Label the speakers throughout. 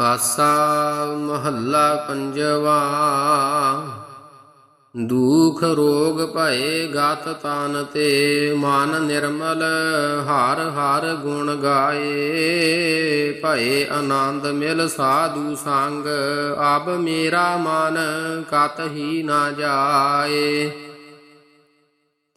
Speaker 1: ਆਸਾ ਮਹੱਲਾ ਪੰਜਵਾ, ਦੁਖ ਰੋਗ ਭਏ ਗਤ ਤਾਨ ਤੇ, ਮਨ ਨਿਰਮਲ ਹਰ ਹਰ ਗੁਣ ਗਾਏ, ਭਏ ਆਨੰਦ ਮਿਲ ਸਾਧੂ ਸੰਗ ਆਬ ਮੇਰਾ ਮਨ ਕਤ ਹੀ ਨਾ ਜਾਏ।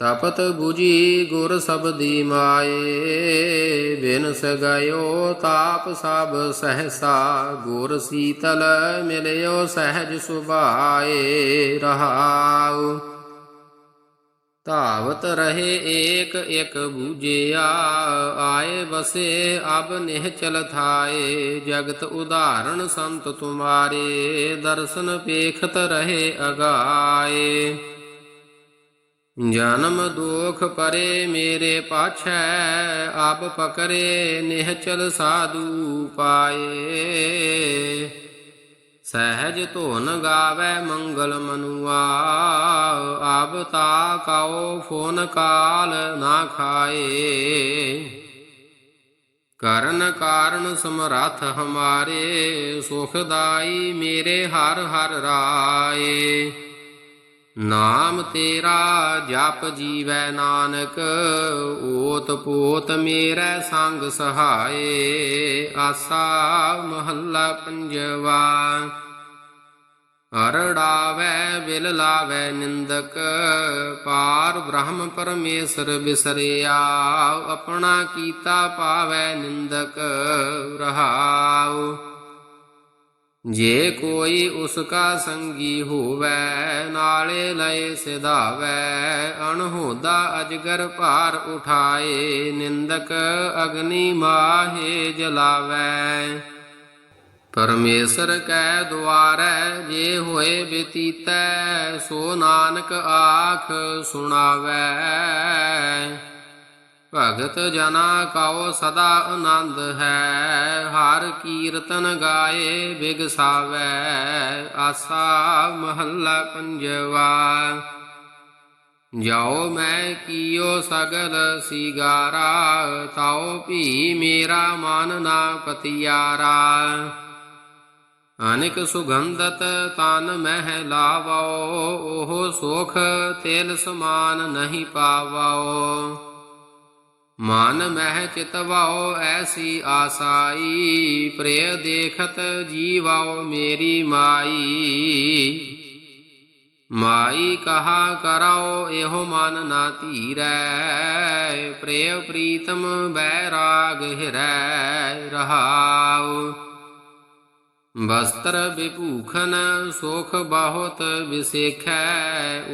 Speaker 1: ਤਪਤ 부ਜੀ ਗੁਰ ਸਬਦੀ ਮਾਏ, ਬਿਨ ਸਗਾਇਓ ਤਾਪ ਸਭ ਸਹਸਾ, ਗੁਰ ਸੀਤਲ ਮਿਲਿਓ ਸਹਿਜ ਸੁਭਾਏ ਰਹਾਉ। ਧਾਵਤ ਰਹੇ ਏਕ ਇਕ ਬੂਝਿਆ, ਆਏ ਬਸੇ ਅਬ ਨਿਹਚਲ ਥਾਏ, ਜਗਤ ਉਦਾਹਰਣ ਸੰਤ ਤੁਮਾਰੇ, ਦਰਸ਼ਨ ਪੇਖਤ ਰਹੇ ਅਗਾਏ। ਜਨਮ ਦੁਖ ਪਰੇ ਮੇਰੇ ਪਾਛੈ, ਆਪ ਪਕਰੇ ਨਿਹਚਲ ਸਾਧੂ ਪਾਏ। ਸਹਿਜ ਧੁਨ ਗਾਵੇ ਮੰਗਲ ਮਨੁਆ, ਆਪ ਤਾ ਕਾਓ ਫੋਨ ਕਾਲ ਨਾ ਖਾਏ। ਕਰਨ ਕਾਰਨ ਸਮਰੱਥ ਹਮਾਰੇ ਸੁਖਦਾਈ ਮੇਰੇ ਹਰ ਹਰ ਰਾਏ। ਨਾਮ ਤੇਰਾ ਜਪ ਜੀਵੈ ਨਾਨਕ, ਓਤ ਪੋਤ ਮੇਰੇ ਸੰਗ ਸਹਾਏ, ਆਸਾ ਮਹੱਲਾ ਪੰਜਵਾ। ਅਰੜਾਵੇ ਬਿਲ ਲਾਵੇ ਨਿੰਦਕ, ਪਾਰ ਬ੍ਰਹਮ ਪਰਮੇਸ਼ਰ ਬਿਸਰਿਆ। ਆਪਣਾ ਕੀਤਾ ਪਾਵੇ ਨਿੰਦਕ, ਰਹਾਉ। ਜੇ ਕੋਈ ਉਸਕਾ ਸੰਗੀ ਹੋਵੇ, ਨਾਲੇ ਲਏ ਸਿਧਾਵੇ। ਅਣਹੋਦਾ ਅਜਗਰ ਭਾਰ ਉਠਾਏ, ਨਿੰਦਕ ਅਗਨੀ ਮਾਹੇ ਜਲਾਵੇ। ਪਰਮੇਸ਼ਰ ਕੈ ਦੁਆਰੈ, ਜੇ ਹੋਏ ਬਤੀਤੈ, ਸੋ ਨਾਨਕ ਆਖ ਸੁਣਾਵੇ। ਭਗਤ ਜਨਾ ਕਉ ਸਦਾ ਆਨੰਦ ਹੈ, ਹਰ ਕੀਰਤਨ ਗਾਏ ਬਿਗਸਾਵੇ ਆਸਾ ਮਹੱਲਾ ਪੰਜਵਾ। ਜਾਓ ਮੈਂ ਕੀਓ ਸਗਲ ਸਿਗਾਰਾ ਤਾਓ ਭੀ ਮੇਰਾ ਮਨ ਨਾ ਪਤਿਆਰਾ। ਅਨਿਕ ਸੁਗੰਧਤ ਤਨ ਮਹਿ ਲਾਵਾਓ ਉਹ ਸੁਖ ਤੇਲ ਸਮਾਨ ਨਹੀਂ ਪਾਵੋ। ਮਨ ਮਹਿ ਚਿਤਵਾਓ ਐਸੀ ਆਸਾਈ ਪ੍ਰਿਯ ਦੇਖਤ ਜੀਵਾਓ ਮੇਰੀ ਮਾਈ। ਮਾਈ ਕਹਾ ਕਰਾਓ ਇਹੋ ਮਨ ਨਾ ਧੀਰੈ ਪ੍ਰਿਯ ਪ੍ਰੀਤਮ ਬੈਰਾਗ ਹਿਰੈ ਰਹਾਉ। ਬਸਤਰ ਵਿਭੂਖਨ ਸੁਖ ਬਹੁਤ ਵਿਸੇਖੈ,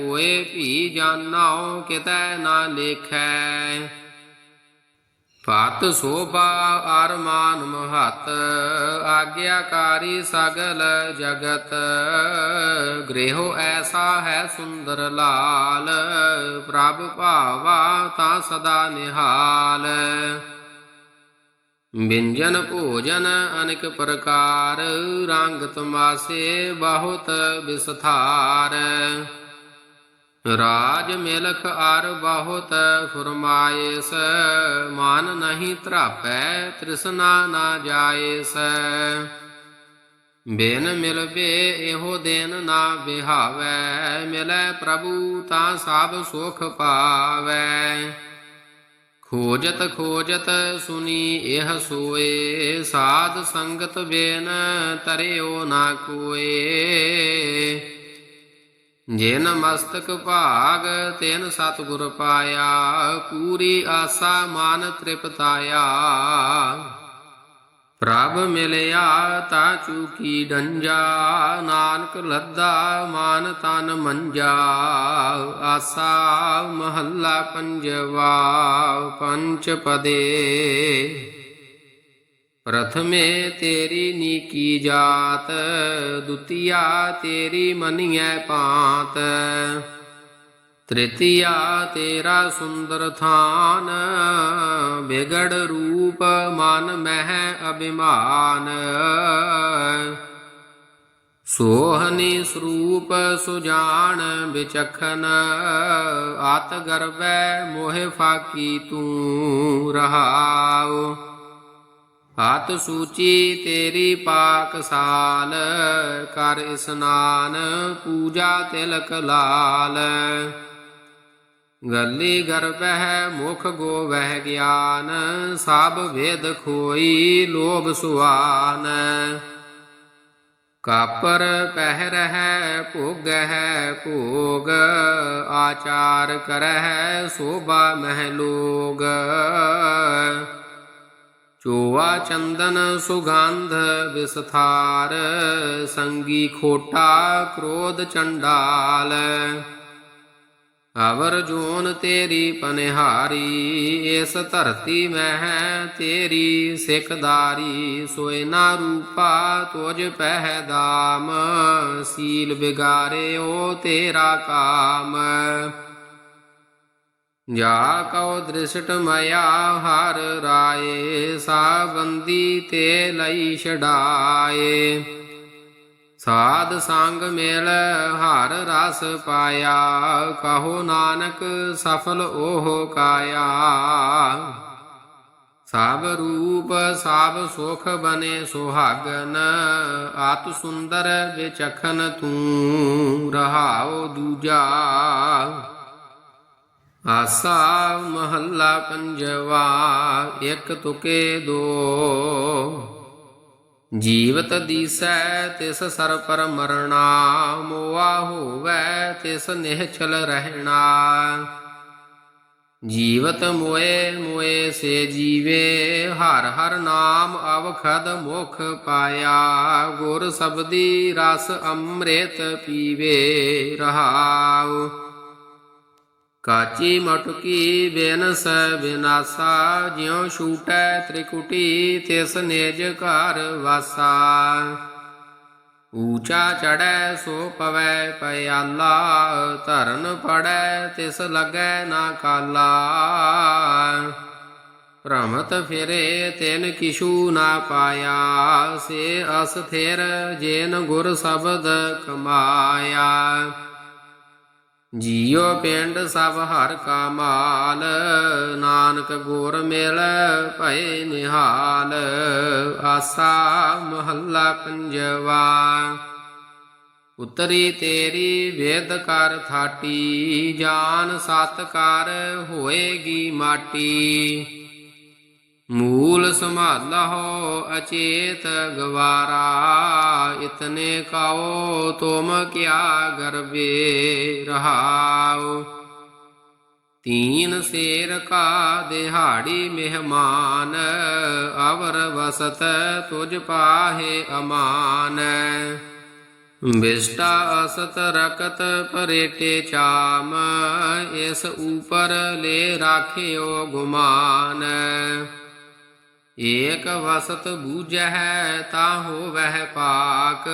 Speaker 1: ਓਏ ਭੀ ਜਾਨਾਓ ਕਿਤੈ ਨਾ ਲੇਖੈ। ਭਤ ਸੋਭਾ ਅਰਮਾਨ ਮਹਤ, ਆਗਿਆਕਾਰੀ ਸਗਲ ਜਗਤ। ਗ੍ਰਹਿਓ ਐਸਾ ਹੈ ਸੁੰਦਰ ਲਾਲ, ਪ੍ਰਭ ਭਾਵਾ ਤਾਂ ਸਦਾ ਨਿਹਾਲ। ਵਿੰਜਨ ਭੋਜਨ ਅਨੇਕ ਪ੍ਰਕਾਰ, ਰੰਗ ਤਮਾਸੇ ਬਹੁਤ ਵਿਸਥਾਰ। ਰਾਜ ਮਿਲਖ ਆਰ ਬਹੁਤ ਫਰਮਾਇਸ ਮਾਨ ਨਹੀਂ ਧਰਾਪੈ, ਤ੍ਰਿਸ਼ਨਾ ਨਾ ਜਾਇਸ ਬਿਨ ਮਿਲਬੇ ਇਹੋ ਦਿਨ ਨਾ ਬਿਹਾਵੈ ਮਿਲੈ ਪ੍ਰਭੂ ਤਾਂ ਸਭ ਸੁਖ ਪਾਵੈ। ਖੋਜਤ ਖੋਜਤ ਸੁਨੀ ਇਹ ਸੋਏ, ਸਾਧ ਸੰਗਤ ਬਿਨ ਤਰਿਓ ਨਾ ਕੋਏ। ਜਿਨ ਮਸਤਕ ਭਾਗ, ਤਿਨ ਸਤਿਗੁਰ ਪਾਇਆ, ਪੂਰੀ ਆਸਾ ਮਨ ਤ੍ਰਿਪਤਾਇਆ। ਪ੍ਰਭ ਮਿਲਿਆ ਤਾ ਚੂਕੀ ਡੰਜਾ, ਨਾਨਕ ਲੱਦਾ ਮਾਨ ਤਨ ਮੰਜਾ। ਆਸਾ ਮਹੱਲਾ ਪੰਜਵਾ ਪੰਚ ਪਦੇ ਪ੍ਰਥਮੇ ਤੇਰੀ ਨੀਕੀ ਜਾਤ, ਦੁਤੀਆ ਤੇਰੀ ਮਨੀਐ ਪਾਤ ਤ੍ਰਿਤੀਆ ਤੇਰਾ ਸੁੰਦਰ ਥਾਨ, ਵਿਗੜ ਰੂਪ ਮਨ ਮਹਿ ਅਭਿਮਾਨ। ਸੋਹਨੀ ਸਰੂਪ ਸੁਜਾਨ ਵਿਚਖਨ ਆਤ ਗਰਵੈ ਮੋਹਿ ਫਾਕੀ ਤੂੰ ਰਹਾਉ। ਹੱਥ ਸੂਚੀ ਤੇਰੀ ਪਾਕਸਾਲ ਕਰ ਇਸਨਾਨ ਪੂਜਾ ਤਿਲਕ ਲਾਲ। ਗੱਲੀ ਗਰਬਹਿ ਮੁਖ ਗੋਵਹਿ ਗਿਆਨ, ਸਭ ਵੇਦ ਖੋਈ ਲੋਭ ਸੁਆਨ। ਕਾਪਰ ਪਹਿ ਰਹਿ, ਭੋਗਹਿ ਭੋਗ, ਆਚਾਰ ਕਰਹਿ ਸੋਭਾ ਮਹਿ ਲੋਗ। ਚੋਆ ਚੰਦਨ ਸੁਗੰਧ ਵਿਸਥਾਰ, ਸੰਗੀ ਖੋਟਾ ਕ੍ਰੋਧ ਚੰਡਾਲ। ਅਵਰ ਜੋਨ ਤੇਰੀ ਪਨਿਹਾਰੀ, ਇਸ ਧਰਤੀ ਮਹਿ ਤੇਰੀ ਸਿੱਖਦਾਰੀ ਸੋਇ ਨਾ ਰੂਪਾ ਤੁਜ ਪਹਿ ਦਾਮ, ਸੀਲ ਬਿਗਾਰਿਓ ਤੇਰਾ ਕਾਮ। ਜਾ ਕਉ ਦ੍ਰਿਸ਼ਟ ਮਇਆ ਹਰ ਰਾਏ, ਸਾਬੰਦੀ ਤੇ ਲਈ ਛਡਾਏ। ਸਾਧ ਸੰਗ ਮੇਲ ਹਰ ਰਸ ਪਾਇਆ, ਕਹੋ ਨਾਨਕ ਸਫਲ ਉਹ ਕਾਇਆ। ਸਭ ਰੂਪ, ਸਭ ਸੁਖ ਬਨੇ ਸੁਹਾਗਨ, ਆਤ ਸੁੰਦਰ ਵਿਚਖਨ ਤੂੰ ਰਹਾਓ ਦੂਜਾ। ਆਸਾ ਮਹੱਲਾ ਪੰਜਵਾ, ਇੱਕ ਤੁਕੇ ਦੋ। ਜੀਵਤ ਦੀਸੈ ਤਿਸ ਸਰ ਪਰ ਮਰਣਾ, ਮੋਆ ਹੋਵੈ ਤਿਸ ਨਿਹਚਲ ਰਹਿਣਾ। ਜੀਵਤ ਮੋਏ ਮੋਏ ਸੇ ਜੀਵੇ, ਹਰ ਹਰ ਨਾਮ ਅਵਖਦ ਮੁਖ ਪਾਇਆ। ਗੁਰ ਸਬਦੀ ਰਸ ਅੰਮ੍ਰਿਤ ਪੀਵੇ ਰਹਾਉ। ਕਾਚੀ ਮਟਕੀ ਬੇਨਸ ਬਿਨਾਸਾ, ਜਿਉ ਛੂਟੈ ਤ੍ਰਿਕੁਟੀ ਤਿਸ ਨਿਜ ਘਰ ਵਾਸਾ। ਊਚਾ ਚੜੈ ਸੋ ਪਵੈ ਪਿਆਲਾ ਧਰਨ ਪੜੈ ਤਿਸ ਲਗੈ ਨਾ ਕਾਲਾ। ਭ੍ਰਮਤ ਫਿਰੇ ਤੈਨ ਕਿਛੂ ਨਾ ਪਾਇਆ, ਸੇ ਅਸਥਿਰ ਜੇਨ ਗੁਰ ਸ਼ਬਦ ਕਮਾਇਆ। ਜੀਉ ਪਿੰਡ ਸਭ ਹਰ ਕਾ ਮਾਲ ਨਾਨਕ ਗੁਰ ਮਿਲ ਭਏ ਨਿਹਾਲ, ਆਸਾ ਮਹੱਲਾ ਪੰਜਵਾ। ਉਤਰੀ ਤੇਰੀ ਵੇਦ ਕਰ ਥਾਟੀ, ਜਾਨ ਸਤ ਕਰ ਹੋਏਗੀ ਮਾਟੀ। ਮੂਲ ਸੰਭਾਲਹੁ ਅਚੇਤ ਗਵਾਰਾ, ਇਤਨੇ ਕਾਓ ਤੁਮ ਕਿਆ ਗਰਬੇ ਰਹਾਉ ਤੀਨ ਸੇਰ ਕਾ ਦਿਹਾੜੀ ਮਹਿਮਾਨ, ਅਵਰ ਵਸਤ ਤੁਝ ਪਾਹੇ ਅਮਾਨ। ਵਿਸ਼ਟਾ ਅਸਤ ਰਕਤ ਪਰੇਟੇ ਚਾਮ, ਇਸ ਉਪਰ ਲੈ ਰਾਖਿਓ ਗੁਮਾਨ। ਏਕ ਵਸਤ ਬੂਝੈ ਤਾ ਹੋਵਹਿ ਪਾਕ,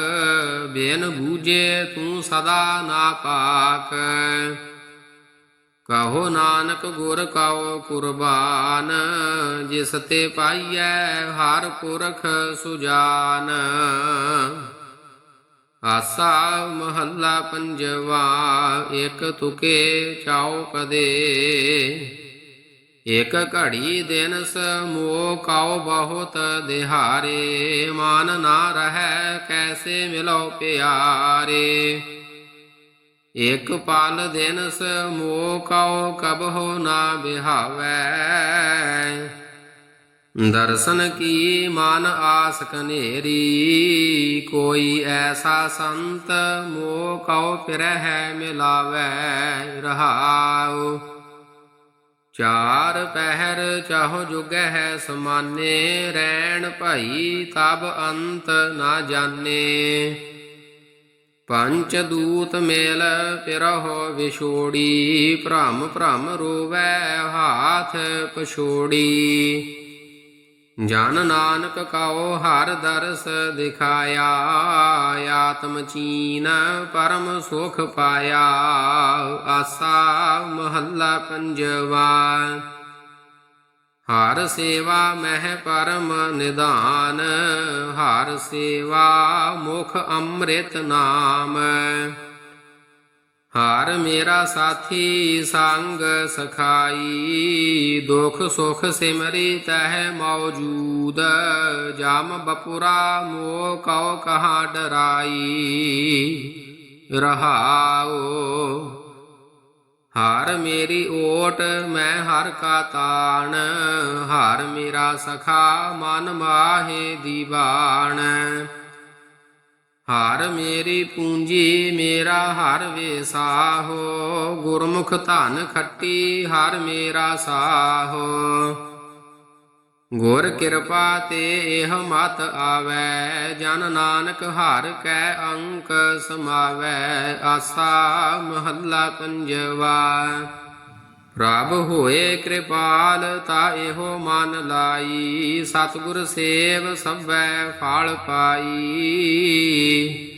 Speaker 1: ਬੇਨ ਬੂਝੇ ਤੂੰ ਸਦਾ ਨਾ ਪਾਕ। ਕਹੋ ਨਾਨਕ ਗੁਰ ਕਉ ਕੁਰਬਾਨ, ਜਿਸ ਤੇ ਪਾਈਐ ਹਰ ਪੁਰਖ ਸੁਜਾਨ। ਆਸਾ ਮਹੱਲਾ ਪੰਜਵਾ, ਇੱਕ ਤੁਕੇ ਚਾਉ ਕਦੇ। ਇਕ ਘੜੀ ਦਿਨ ਸਮੋ ਕਾਉ ਬਹੁਤ ਦਿਹਾਰੇ, ਮਨ ਨਾ ਰਹੈ ਕੈਸੇ ਮਿਲੋ ਪਿਆਰੇ। ਇਕ ਪਲ ਦਿਨ ਸਮੋ ਕਾਉ ਕਬਹੁ ਨਾ ਬਿਹਾਵੈ। ਦਰਸ਼ਨ ਕੀ ਮਨ ਆਸ ਕਨੇਰੀ, ਕੋਈ ਐਸਾ ਸੰਤ ਮੋ ਕਉ ਫਿਰਹਿ ਮਿਲਾਵੈ ਰਹਾਉ। ਚਾਰ ਪਹਿਰ ਚਾਹੋ ਜੁਗਹਿ ਸਮਾਨੇ, ਰੈਣ ਭਾਈ ਤਬ ਅੰਤ ਨਾ ਜਾਣੇ। ਪੰਚ ਦੂਤ ਮੇਲ ਪਿਰਹੁ ਵਿਛੋੜੀ, ਭ੍ਰਮ ਭ੍ਰਮ ਰੋਵੈ ਹਾਥ ਪਛੋੜੀ। ਜਨ ਨਾਨਕ ਕਉ ਹਰ ਦਰਸ ਦਿਖਾਇਆ, ਆਤਮ ਚੀਨ ਪਰਮ ਸੁਖ ਪਾਇਆ, ਆਸਾ ਮਹੱਲਾ ਪੰਜਵਾ। ਹਰ ਸੇਵਾ ਮਹਿ ਪਰਮ ਨਿਦਾਨ ਹਰ ਸੇਵਾ ਮੁਖ ਅੰਮ੍ਰਿਤ ਨਾਮ। ਹਾਰ ਮੇਰਾ ਸਾਥੀ ਸੰਗ ਸਖਾਈ, ਦੁਖ ਸੁਖ ਸਿਮਰੀ ਤਹਿ ਮੌਜੂਦ, ਜਮ ਬਪੁਰਾ ਮੋਹ ਕਉ ਕਹਾ ਡਰਾਈ। ਰਹਾਓ ਹਰ ਮੇਰੀ ਓਟ ਮੈਂ ਹਰ ਕਾ ਤਾਣ, ਹਰ ਮੇਰਾ ਸਖਾ ਮਨ ਮਾਹੇ ਦੀਵਾਨ। ਹਰ ਮੇਰੀ ਪੂੰਜੀ ਮੇਰਾ ਹਰ ਵੇਸਾਹੋ, ਗੁਰਮੁਖ ਧਨ ਖੱਟੀ ਹਰ ਮੇਰਾ ਸਾਹੋ। ਗੁਰ ਕਿਰਪਾ ਤੇ ਇਹ ਮਤ ਆਵੈ, ਜਨ ਨਾਨਕ ਹਰ ਕੈ ਅੰਕ ਸਮਾਵੈ, ਆਸਾ ਮਹੱਲਾ ਪੰਜਵਾ। ਪ੍ਰਭ ਹੋਏ ਕਿਰਪਾਲ, ਤਾ ਇਹੋ ਮਨ ਲਾਈ। ਸਤਿਗੁਰ ਸੇਵ ਸਭੈ ਫਲ ਪਾਈ।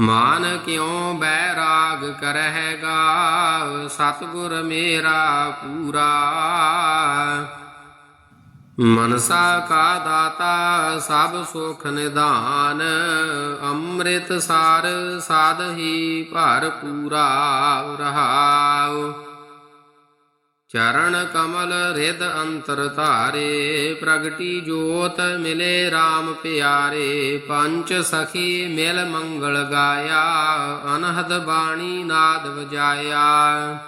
Speaker 1: ਮਾਨ ਕਿਉ ਬੈਰਾਗ ਕਰਹਿਗਾ ਸਤਿਗੁਰ ਮੇਰਾ ਪੂਰਾ। ਮਨਸਾ ਕਾ ਦਾਤਾ, ਸਭ ਸੁਖ ਨਿਧਾਨ। ਅੰਮ੍ਰਿਤ ਸਾਰ ਸਾਧ ਹੀ ਭਰ ਪੂਰਾ ਰਹਾਉ। ਚਰਨ ਕਮਲ ਰਿਦ ਅੰਤਰ ਧਾਰੇ, ਪ੍ਰਗਟੀ ਜੋਤ ਮਿਲੇ RAM ਪਿਆਰੇ, ਪੰਚ ਸਖੀ ਮਿਲ ਮੰਗਲ ਗਾਇਆ, ਅਨਹਦ ਬਾਣੀ ਨਾਦ ਵਜਾਇਆ।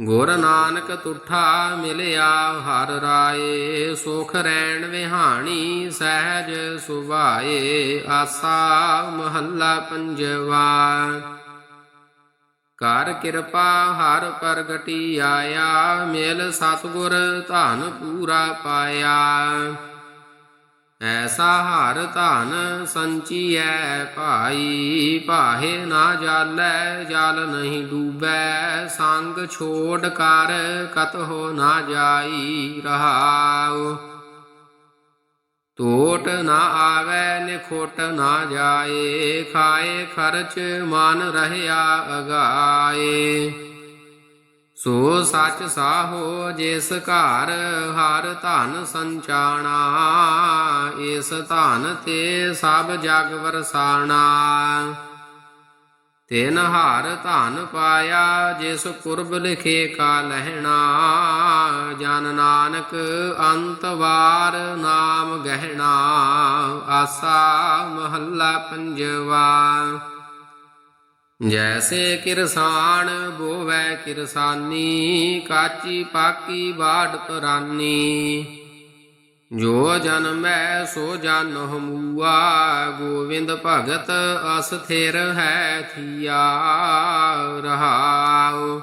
Speaker 1: ਗੁਰ ਨਾਨਕ ਤੁਠਾ ਮਿਲਿਆ ਹਰ ਰਾਏ, ਸੁਖ ਰੈਣ ਵਿਹਾਣੀ ਸਹਿਜ ਸੁਭਾਏ, ਆਸਾ ਮਹੱਲਾ ਪੰਜਵਾ। ਕਰ ਕਿਰਪਾ ਹਰ ਪ੍ਰਗਟੀ ਆਇਆ, ਮੇਲ ਸਤਗੁਰ ਧਨ ਪੂਰਾ ਪਾਇਆ। ਐਸਾ ਹਰ ਧਨ ਸੰਚੀਐ ਭਾਈ, ਭਾਹੇ ਨਾ ਜਾਲੈ, ਜਲ ਨਹੀਂ ਡੂਬੈ। ਸੰਗ ਛੋੜ ਕਰ ਕਤ ਹੋ ਨਾ ਜਾਈ ਰਹਾਉ। ਟੋਟ ਨਾ ਆਵੈ, ਨਿਖੋਟ ਨਾ ਜਾਏ, ਖਾਏ ਖਰਚ ਮਨ ਰਹਿਆ ਅਗਾਏ। ਸੋ ਸੱਚ ਸਾਹੋ, ਜਿਸ ਘਰ ਹਰ ਧਨ ਸੰਚਾਣਾ, ਇਸ ਧਨ ਤੇ ਸਭ ਜਗ ਵਰਸਾਣਾ। ਤਿਨ ਹਾਰ ਧਨ ਪਾਇਆ, ਜਿਸ ਕੁਰਬ ਲਿਖੇ ਕਾ ਲਹਿਣਾ। ਜਨ ਨਾਨਕ ਅੰਤ ਵਾਰ ਨਾਮ ਗਹਿਣਾ। ਆਸਾ ਮਹੱਲਾ ਪੰਜਵਾ। ਜੈਸੇ ਕਿਰਸਾਨ ਬੋਵੈ ਕਿਰਸਾਨੀ, ਕਾਚੀ ਪਾਕੀ ਬਾੜ ਪਰਾਨੀ। ਜੋ ਜਨਮੈ ਸੋ ਜਨ ਹਮੂਆ ਗੋਵਿੰਦ ਭਗਤ ਅਸਥਿਰ ਹੈ ਥੀਆ, ਰਹਾਉ।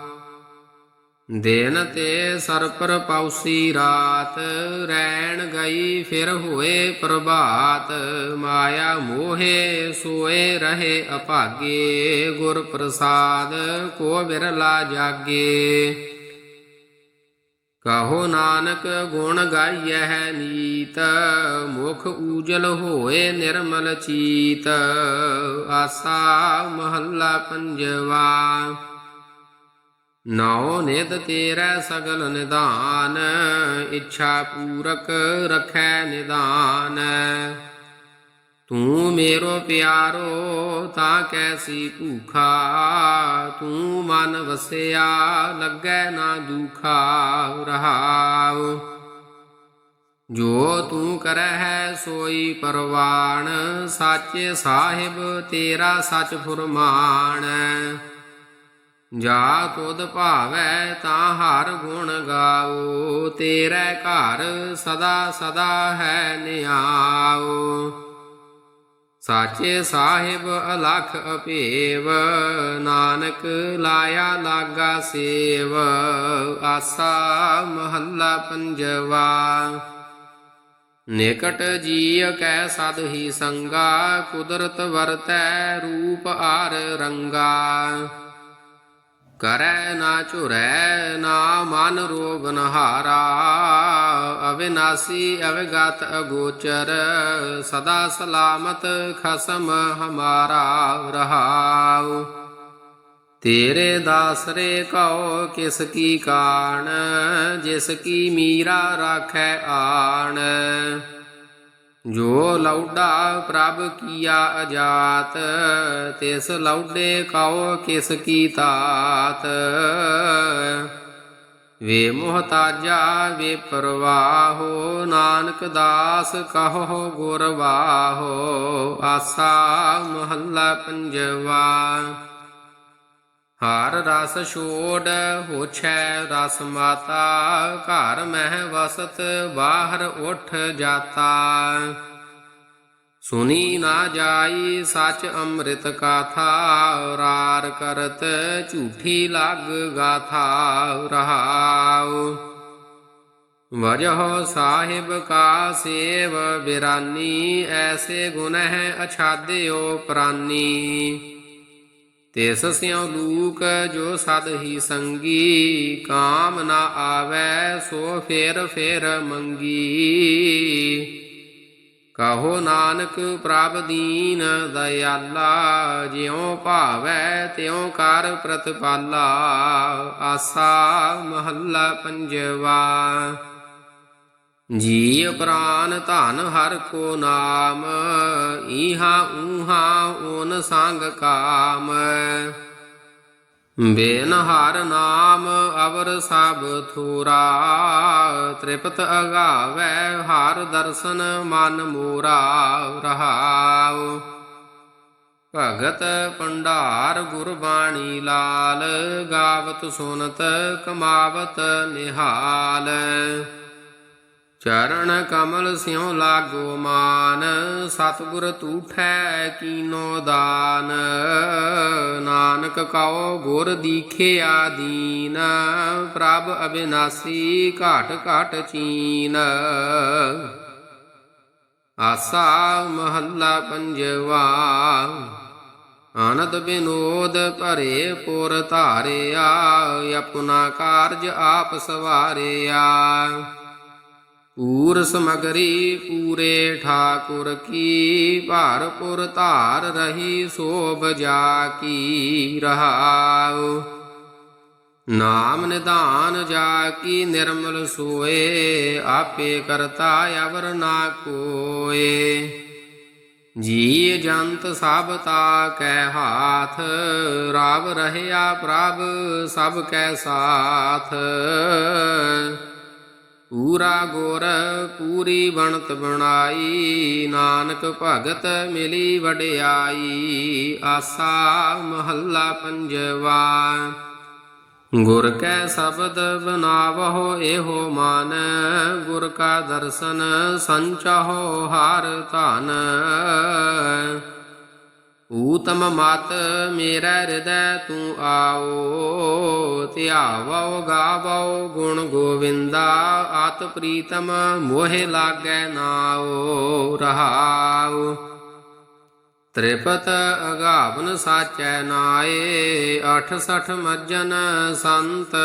Speaker 1: ਦਿਨ ਤੇ ਸਰਪਰ ਪੌਸੀ ਰਾਤ, ਰੈਣ ਗਈ ਫਿਰ ਹੋਏ ਪ੍ਰਭਾਤ, ਮਾਇਆ ਮੋਹੇ ਸੋਏ ਰਹੇ ਅਭਾਗੇ ਗੁਰ ਪ੍ਰਸਾਦ ਕੋ ਬਿਰਲਾ ਜਾਗੇ। ਕਹੋ ਨਾਨਕ ਗੁਣ ਗਾਈਐ ਨੀਤ, ਮੁਖ ਊਜਲ ਹੋਏ ਨਿਰਮਲ ਚੀਤ। ਆਸਾ ਮਹੱਲਾ ਪੰਜਵਾ ਨੌ ਨਿਦ ਤੇਰਾ ਸਗਲ ਨਿਦਾਨ ਇੱਛਾ ਪੂਰਕ ਰਖੈ ਨਿਦਾਨ ਤੂੰ ਮੇਰੋ ਪਿਆਰੋ, ਤਾਂ ਕੈਸੀ ਭੂਖਾ ਤੂੰ ਮਨ ਵਸਿਆ, ਲੱਗੈ ਨਾ ਦੁਖਾ, ਰਹਾਉ। ਜੋ ਤੂੰ ਕਰਹਿ, ਸੋਈ ਪਰਵਾਣ, ਸਾਚੇ ਸਾਹਿਬ ਤੇਰਾ ਸਚ ਫੁਰਮਾਨ। ਜਾ ਤੁਧ ਭਾਵੈ ਤਾਂ ਹਰ ਗੁਣ ਗਾਓ, ਤੇਰੇ ਘਰ ਸਦਾ ਸਦਾ ਹੈ ਨਿਆਓ ਸਾਚੇ ਸਾਹਿਬ ਅਲਖ ਅਪੇਵ, ਨਾਨਕ ਲਾਇਆ ਲਾਗਾ ਸੇਵ, ਆਸਾ ਮਹੱਲਾ ਪੰਜਵਾ। ਨਿਕਟ ਜੀਅ ਕੈ ਸਦ ਹੀ ਸੰਗਾ, ਕੁਦਰਤ ਵਰਤੈ ਰੂਪ ਆਰ ਰੰਗਾ। ਕਰੈ ਨਾ ਝੁਰੈ, ਨਾ ਮਨ ਰੋਗ ਨਹਾਰਾ। ਅਵਿਨਾਸੀ ਅਵਗਤ ਅਗੋਚਰ, ਸਦਾ ਸਲਾਮਤ ਖਸਮ ਹਮਾਰਾ ਰਹਾਉ। ਤੇਰੇ ਦਾਸਰੇ ਕਉ ਕਿਸ ਕੀ ਕਾਣ, ਜਿਸ ਕੀ ਮੀਰਾ ਰਾਖੈ ਆਣ। ਜੋ ਲੌਡਾ ਪ੍ਰਭ ਕੀਆ ਅਜਾਤ, ਤਿਸ ਲੌਡੇ ਕਉ ਕਿਸ ਕੀ ਤਾਤ। ਵੇ ਮੁਹਤਾਜਾ, ਵੇ ਪਰਵਾਹੋ, ਨਾਨਕ ਦਾਸ ਕਹੋ ਗੁਰ ਵਾਹੋ ਆਸਾ ਮਹੱਲਾ ਪੰਜਵਾ। ਹਰ ਰਸ ਛੋੜ ਹੋਛੈ ਰਸ ਮਾਤਾ, ਘਰ ਮਹਿ ਵਸਤ ਬਾਹਰ ਉਠ ਜਾਤਾ। ਸੁਨੀ ਨਾ ਜਾਈ ਸਚ ਅੰਮ੍ਰਿਤ ਕਾਥਾ ਰਾਰ ਕਰਤ ਝੂਠੀ ਲੱਗ ਗਾਥਾ, ਰਹਾਉ। ਵਜਹ ਸਾਹਿਬ ਕਾ ਸੇਵ ਬਿਰਾਨੀ, ਐਸੇ ਗੁਨਹ ਹੈ ਅਛਾਦਿਓ ਪ੍ਰਾਨੀ। ਤਿਸ ਸਿਉ ਲੂਕ ਜੋ ਸਦ ਹੀ ਸੰਗੀ, ਕਾਮ ਨਾ ਆਵੈ ਸੋ ਫੇਰ ਫੇਰ ਮੰਗੀ। ਕਹੋ ਨਾਨਕ ਪ੍ਰਭ ਦੀਨ ਦਇਆਲਾ, ਜਿਉ ਭਾਵੈ ਤਿਉ ਕਰ ਪ੍ਰਤਪਾਲਾ, ਆਸਾ ਮਹੱਲਾ ਪੰਜਵਾ। ਜੀ ਪ੍ਰਾਨ ਧਨ ਹਰ ਕੋ ਨਾਮ, ਈਹਾ ਊਹਾ ਓਨ ਸੰਗ ਕਾਮ। ਬੇਨ ਹਰ ਨਾਮ ਅਵਰ ਸਭ ਥੂਰਾ, ਤ੍ਰਿਪਤ ਅਗਾਵੈ ਹਰ ਦਰਸ਼ਨ ਮਨ ਮੂਰਾ ਰਹਾਉ। ਭਗਤ ਪੰਡਾਰ ਗੁਰਬਾਣੀ ਲਾਲ, ਗਾਵਤ ਸੁਨਤ ਕਮਾਵਤ ਨਿਹਾਲ। ਚਰਨ ਕਮਲ ਸਿਉ ਲਾਗੋ ਮਾਨ, ਸਤਿਗੁਰ ਤੂਠੈ ਕੀਨੋ ਦਾਨ। ਨਾਨਕ ਕਉ ਗੁਰ ਦੀਖਿਆ ਦੀਨ, ਪ੍ਰਭ ਅਬਿਨਾਸੀ ਘਾਟ ਘਾਟ ਚੀਨ। ਆਸਾ ਮਹੱਲਾ ਪੰਜਵਾ, ਆਨੰਦ ਬਿਨੋਦ ਭਰੇ ਪੁਰ ਧਾਰਿਆ, ਆਪਣਾ ਕਾਰਜ ਆਪ ਸਵਾਰਿਆ। ਪੂਰ ਸਮਗਰੀ ਪੂਰੇ ਠਾਕੁਰ ਕੀ ਭਾਰਪੁਰ ਧਾਰ ਰਹੀ ਸੋਭ ਜਾ ਕੀ ਰਹਾਉ। ਨਾਮ ਨਿਧਾਨ ਜਾ ਕੀ ਨਿਰਮਲ ਸੋਏ, ਆਪੇ ਕਰਤਾ ਅਵਰ ਨਾ ਕੋਏ। ਜੀ ਜੰਤ ਸਭ ਤਾ ਕੈ ਹਾਥ, ਰਾਵ ਰਹਿਆ ਪ੍ਰਭ ਸਭ ਕੈ ਸਾਥ। ਪੂਰਾ ਗੁਰ ਪੂਰੀ ਬਣਤ ਬਣਾਈ, ਨਾਨਕ ਭਗਤ ਮਿਲੀ ਵਡਿਆਈ, ਆਸਾ ਮਹੱਲਾ ਪੰਜਵਾ। ਗੁਰ ਕੈ ਸ਼ਬਦ ਬਨਾਵਹੁ ਇਹੋ ਮਨ। ਗੁਰ ਕਾ ਦਰਸ਼ਨ ਸੰਚਹੁ, ਹਰ ਧਨ। ਊਤਮ ਮਤ ਮੇਰਾ ਹਿਰਦੈ ਤੂੰ ਆਓ, ਧਿਆਵੋ, ਗਾਵੋ, ਗੁਣ ਗੋਵਿੰਦਾ, ਆਤ ਪ੍ਰੀਤਮ ਮੋਹਿ ਲਾਗੈ ਨਾਓ ਰਹਾਉ। ਤ੍ਰਿਪਤ ਅਗਾਵਨ ਸਾਚੈ ਨਾਏ 68 ਮੱਜਨ ਸੰਤ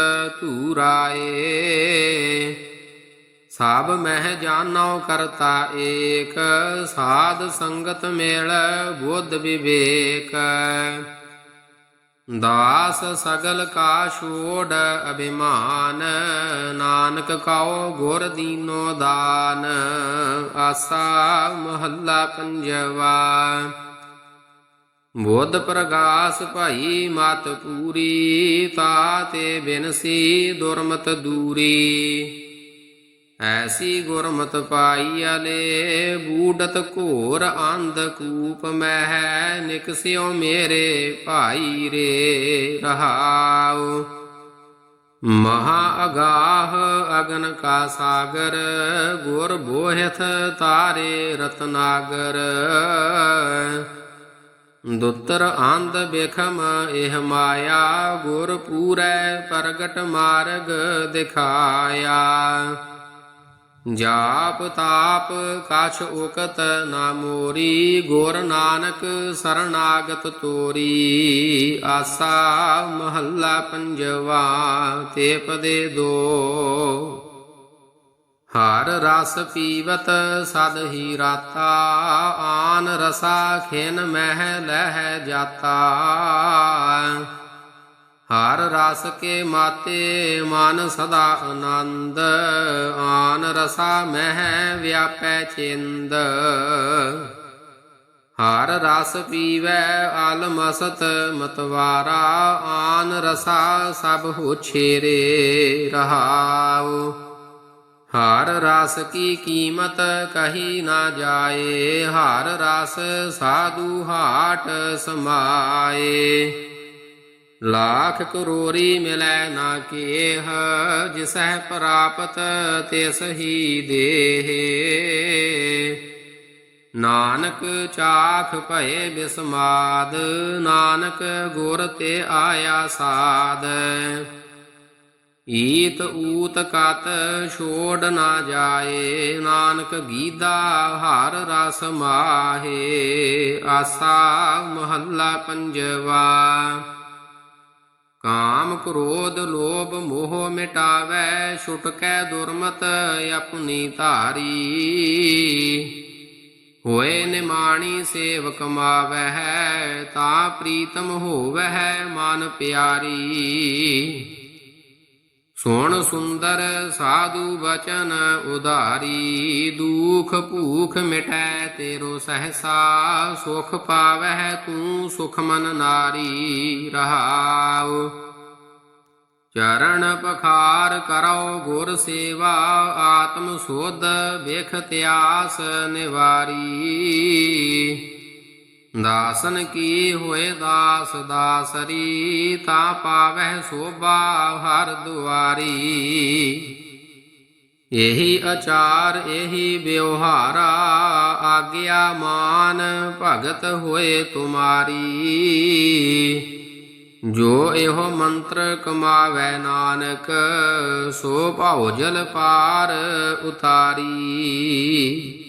Speaker 1: ਧੂਰਾਏ। ਸਭ ਮਹਿ ਜਾਣੋ ਕਰਤਾ ਏਕ, ਸਾਧ ਸੰਗਤ ਮੇਲ ਬੁੱਧ ਵਿਵੇਕ। ਦਾਸ ਸਗਲ ਕਾ ਛੋੜ ਅਭਿਮਾਨ, ਨਾਨਕ ਕਉ ਗੁਰ ਦੀਨੋ ਦਾਨ। ਆਸਾ ਮਹੱਲਾ ਪੰਜਵਾ। ਬੁੱਧ ਪ੍ਰਗਾਸ ਭਾਈ ਮਤ ਪੂਰੀ ਤਾਤੇ ਬਿਨਸੀ ਦੁਰਮਤ ਦੂਰੀ। ਐਸੀ ਗੁਰਮਤ ਪਾਈਲੇ ਬੂਡਤ ਘੋਰ ਅੰਧ ਕੂਪ ਮਹਿ ਨਿਕਸਿਓ ਮੇਰੇ ਭਾਈ ਰੇ ਰਹਾਉ। ਮਹਾ ਅਗਾਹ ਅਗਨ ਕਾ ਸਾਗਰ, ਗੁਰ ਬੋਹਿਥ ਤਾਰੇ ਰਤਨਾਗਰ ਦੁੱਤਰ ਅੰਧ ਬੇਖਮ ਇਹ ਮਾਇਆ, ਗੁਰ ਪੂਰੈ ਪ੍ਰਗਟ ਮਾਰਗ ਦਿਖਾਇਆ। ਜਾਪ ਤਾਪ ਕਛ ਉਕਤ ਨਾ ਮੋਰੀ, ਗੁਰ ਨਾਨਕ ਸਰਨਾਗਤ ਤੋਰੀ। ਆਸਾ ਮਹੱਲਾ ਪੰਜਵਾ, ਤੇ ਪਦੇ ਦੋ। ਹਰ ਰਸ ਪੀਵਤ ਸਦ ਹੀ ਰਾਤਾ, ਆਨ ਰਸਾ ਖੇਨ ਮਹਿ ਲਹਿ ਜਾਤਾ। ਹਰ ਰਸ ਕੇ ਮਾਤੇ ਮਨ ਸਦਾ ਆਨੰਦ, ਆਨ ਰਸਾ ਮਹਿ ਵਿਆਪੈ ਚਿੰਦ। ਹਰ ਰਸ ਪੀਵੈ ਅਲ ਮਸਤ ਮਤਵਾਰਾ, ਆਨ ਰਸਾ ਸਭ ਹੋਛੇਰੇ ਰਹਾਉ। ਹਰ ਰਸ ਕੀ ਕੀਮਤ ਕਹੀ ਨਾ ਜਾਏ, ਹਰ ਰਸ ਸਾਧੂ ਹਾਟ ਸਮਾਏ। ਲਾਖ ਕਰੋਰੀ ਮਿਲੈ ਨਾ ਕੇਹ ਜਿਸਹਿ ਪ੍ਰਾਪਤ ਤਿਸ ਹੀ ਦੇਹ ਨਾਨਕ ਚਾਖ ਭਏ ਬਿਸਮਾਦ ਨਾਨਕ ਗੁਰ ਤੇ ਆਇਆ ਸਾਧ ਈਤ ਊਤ ਕਤ ਛੋੜ ਨਾ ਜਾਏ ਨਾਨਕ ਗੀਦਾ ਹਰ ਰਸ ਮਾਹੇ ਆਸਾ ਮਹੱਲਾ ਪੰਜਵਾ ਕਾਮ ਕ੍ਰੋਧ ਲੋਭ ਮੋਹ ਮਿਟਾਵੈ ਛੁਟਕੈ ਦੁਰਮਤ ਆਪਣੀ ਧਾਰੀ। ਹੋਏ ਨਿਮਾਣੀ ਸੇਵ ਕਮਾਵਹਿ ਤਾਂ ਪ੍ਰੀਤਮ ਹੋਵਹਿ ਮਨ ਪਿਆਰੀ। ਸੁਣ ਸੁੰਦਰ ਸਾਧੂ ਬਚਨ ਉਧਾਰੀ, ਦੁਖ ਭੂਖ ਮਿਟੈ ਤੇਰੋ ਸਹਸਾ, ਸੁਖ ਪਾਵਹਿ ਤੂੰ ਸੁਖ ਮਨ ਨਾਰੀ ਰਹਾਉ। ਚਰਨ ਪਖਾਰ ਕਰੋ ਗੁਰ ਸੇਵਾ, ਆਤਮ ਸੋਧ ਵੇਖ ਤਿਆਸ ਨਿਵਾਰੀ। ਦਾਸਨ ਕੀ ਹੋਏ ਦਾਸ, ਦਾਸਰੀ ਤਾਂ ਪਾਵਹਿ ਸੋਭਾ ਹਰ ਦੁਆਰੀ। ਇਹੀ ਆਚਾਰ ਇਹੀ ਵਿਵਹਾਰਾ, ਆਗਿਆ ਮਾਨ ਭਗਤ ਹੋਏ ਤੁਮਾਰੀ। ਜੋ ਇਹੋ ਮੰਤਰ ਕਮਾਵੈ ਨਾਨਕ, ਸੋ ਭਾਉ ਜਲ ਪਾਰ ਉਤਾਰੀ।